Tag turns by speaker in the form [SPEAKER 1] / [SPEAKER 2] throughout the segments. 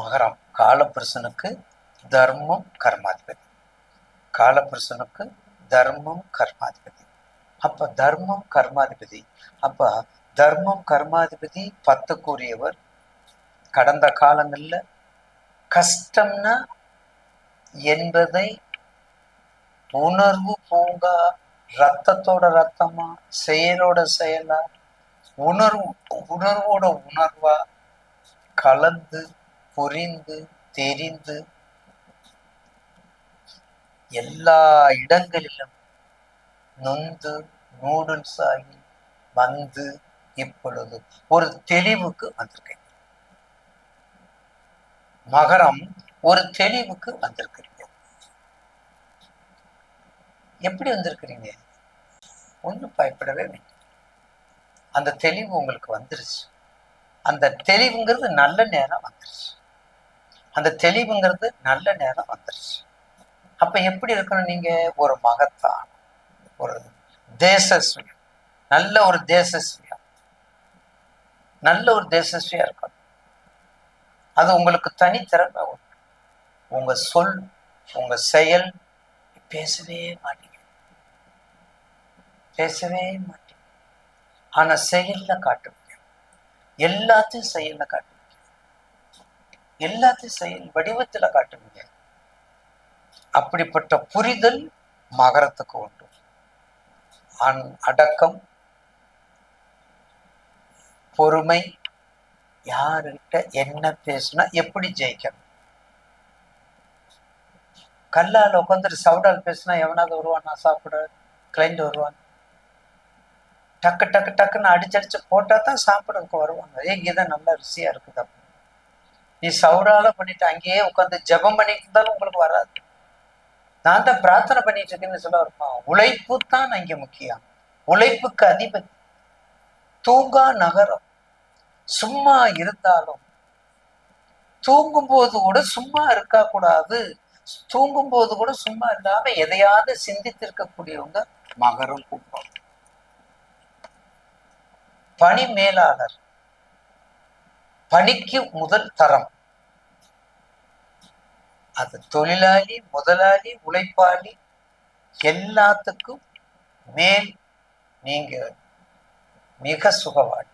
[SPEAKER 1] மகரம். காலபுருஷனுக்கு தர்மம் கர்மாதிபதி. காலபுருஷனுக்கு தர்மம் கர்மாதிபதி. அப்ப தர்மம் கர்மாதிபதி. அப்ப தர்மம் கர்மாதிபதி பத்துக்குரியவர் கடந்த காலங்கள்ல கஷ்டம்னா என்பதை உணர்வு பூங்கா ரத்தத்தோட ரத்தமா செயலோட செயலா உணர்வு உணர்வோட உணர்வா கலந்து புரிந்து தெரிந்து எல்லா இடங்களிலும் நொந்து நூடுல்ஸ் ஆகி வந்து இப்பொழுது ஒரு தெளிவுக்கு வந்திருக்கீங்க மகரம் ஒரு தெளிவுக்கு வந்திருக்கிறீங்க. எப்படி வந்திருக்கிறீங்க? ஒன்றும் பயப்படவே வேண்டாம். அந்த தெளிவு உங்களுக்கு வந்துருச்சு. அந்த தெளிவுங்கிறது நல்ல நேரம் வந்துருச்சு. அந்த தெளிவுங்கிறது நல்ல நேரம் வந்துருச்சு. அப்ப எப்படி இருக்கணும் நீங்க? ஒரு மகத்தான் ஒரு தேசஸ்வி நல்ல ஒரு தேசஸ்வியா நல்ல ஒரு தேசஸ்வியா இருக்கணும். அது உங்களுக்கு தனித்திறமை உண்டு. உங்க சொல் உங்க செயல் பேசவே மாட்டீங்க பேசவே மாட்டீங்க ஆனா செயல்ல காட்டுவீங்க எல்லாத்தையும் செயல்ல காட்டு எல்லாத்தையும் செயல் வடிவத்துல காட்டுவீங்க அப்படிப்பட்ட புரிதல் மகரத்துக்கு உண்டு. அன் அடக்கம் பொறுமை யாருகிட்ட என்ன பேசுனா எப்படி ஜெயிக்கணும்? கல்லால் உட்காந்துட்டு சவுடால் பேசுனா எவனாவது வருவானா சாப்பிட கிளைண்ட் வருவான். டக்கு டக்கு டக்குன்னு அடிச்சடிச்சு போட்டா தான் சாப்பிடறதுக்கு வருவாங்க. ஏ இங்கதான் நல்லா ருசியா இருக்குது அப்படின்னு நீ சவுடால பண்ணிட்டு அங்கேயே உட்காந்து ஜெபம் பண்ணிட்டு இருந்தாலும் உங்களுக்கு வராது. நான் தான் பிரார்த்தனை பண்ணிட்டு இருக்கேன்னு சொல்ல இருப்பான் உழைப்பு தான் அங்கே முக்கியம். உழைப்புக்கு அதிபதி. தூங்கா நகரம். சும்மா இருந்தாலும். தூங்கும் போது கூட சும்மா இருக்க கூடாது. தூங்கும் போது கூட சும்மா இல்லாம எதையாவது சிந்தித்திருக்கக்கூடியவங்க மகரம் கும்பம். பணி மேலாளர். பணிக்கு முதல் தரம். அது தொழிலாளி முதலாளி உழைப்பாளி எல்லாத்துக்கும் மேல் நீங்க மிக சுகவாளி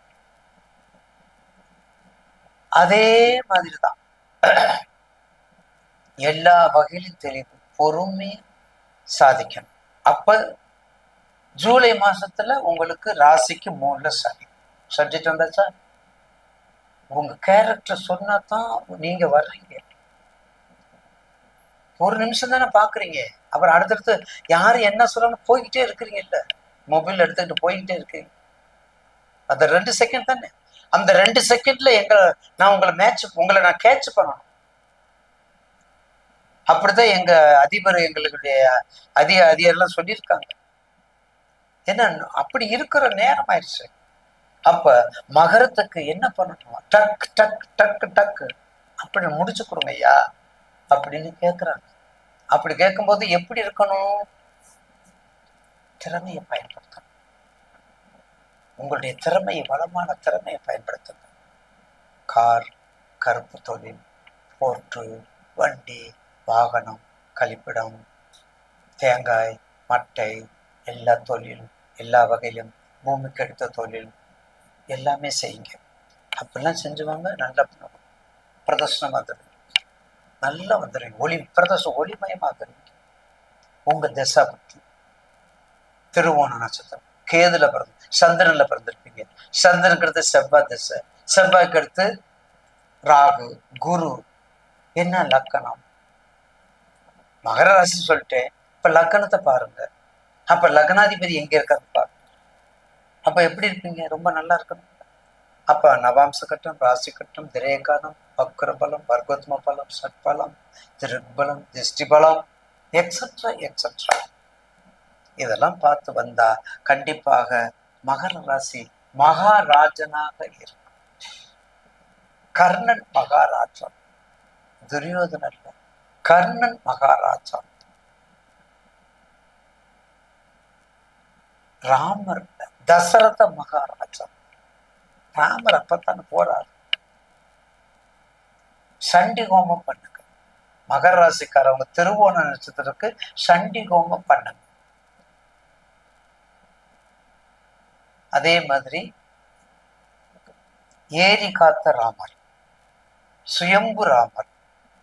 [SPEAKER 1] அதே மாதிரிதான். எல்லா வகையிலும் தெளிவு பொறுமை சாதிக்கணும். அப்ப ஜூலை மாசத்துல உங்களுக்கு ராசிக்கு மூணுல சனி. சப்ஜெக்ட் வந்தாச்சா? உங்க கேரக்டர் சொன்னா தான் நீங்க வர்றீங்க. ஒரு நிமிஷம் தானே பாக்குறீங்க. அப்புறம் அடுத்தடுத்து யாரு என்ன சொல்லணும் போய்கிட்டே இருக்கிறீங்க இல்ல. மொபைல் எடுத்துக்கிட்டு போய்கிட்டே இருக்கீங்க. அந்த ரெண்டு செகண்ட் தானே. அந்த ரெண்டு செகண்ட்ல எங்க நான் உங்களை மேட்ச் உங்களை நான் கேட்ச் பண்ணணும். அப்படிதான் எங்க அதிபர் எங்களுடைய அதிக அதிகாரெல்லாம் சொல்லியிருக்காங்க. ஏன்னா அப்படி இருக்கிற நேரம் ஆயிடுச்சு. அப்ப மகரத்துக்கு என்ன பண்ணட்டும்? டக் டக் டக் டக். அப்படி முடிச்சு கொடுங்க ஐயா. அப்படின்னு கேட்குறாங்க அப்படி கேட்கும்போது எப்படி இருக்கணும்? திறமையை பயன்படுத்தணும். உங்களுடைய திறமையை வளமான திறமையை பயன்படுத்துங்க. கார் கருப்பு தொழில் போர்ட்டு வண்டி வாகனம் கழிப்பிடம் தேங்காய் மட்டை எல்லா தொழில் எல்லா வகையிலும் பூமிக்கு எடுத்த தொழில் எல்லாமே செய்யுங்க. அப்படிலாம் செஞ்சுவாங்க நல்லா பண்ணுவாங்க. பிரதர்சனமாக தருவீங்க நல்லா வந்துடுவீங்க ஒளி பிரதர்ஷனம் ஒளிமயமாக தருவீங்க உங்க திசை பற்றி திருவோண நட்சத்திரம். கேதுல பிறந்து சந்திரன்ல பிறந்திருப்பீங்க. சந்திரனுக்கு செவ்வாய் திசை. செவ்வாய்க்கு அடுத்து ராகு குரு. என்ன லக்கணம்? மகர ராசி சொல்லிட்டேன். இப்ப லக்கணத்தை பாருங்க. அப்ப லக்னாதிபதி எங்க இருக்காரு பாருங்க அப்ப எப்படி இருப்பீங்க? ரொம்ப நல்லா இருக்கணும். அப்ப நவாம்சகட்டம் கட்டம் ராசி கட்டம் திரேகானம் வக்ர பலம் வர்க்கோத்ம பலம் சட்பலம் திருக்பலம் திஷ்டிபலம் எக்ஸட்ரா எக்ஸட்ரா இதெல்லாம் பார்த்து வந்தா கண்டிப்பாக மகர ராசி மகாராஜனாக இருக்கும். கர்ணன் மகாராஜன் துரியோதனன் இல்ல கர்ணன் மகாராஜா. ராமர் தசரத மகாராஜா. ராமர் அப்பத்தான் போறாரு. சண்டி ஹோமம் பண்ணுங்க. மகர ராசிக்காரவங்க திருவோண நட்சத்திரத்துக்கு சண்டி ஹோமம் பண்ணுங்க. அதே மாதிரி ஏரி காத்த ராமர் சுயம்பு ராமர்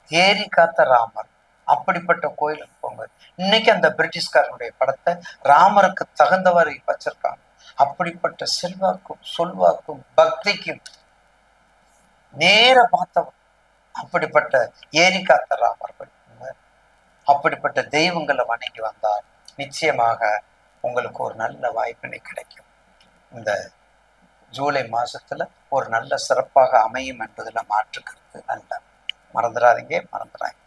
[SPEAKER 1] ஏரி காத்த ராமர் அப்படிப்பட்ட கோயிலுக்கு போங்க. இன்னைக்கு அந்த பிரிட்டிஷ்காரனுடைய படத்தை ராமருக்கு தகுந்தவாறு வச்சிருக்காங்க. அப்படிப்பட்ட செல்வாக்கும் சொல்வாக்கும் பக்திக்கும் நேர பார்த்தவன். அப்படிப்பட்ட ஏரி காத்த அப்படிப்பட்ட தெய்வங்களை வணங்கி வந்தால் நிச்சயமாக உங்களுக்கு ஒரு நல்ல வாய்ப்பினை கிடைக்கும். இந்த ஜூலை மாசத்துல ஒரு நல்ல சிறப்பாக அமையும் என்பதுல மாற்று கருத்து அல்ல. மறந்துடாதீங்க மறந்துடாங்க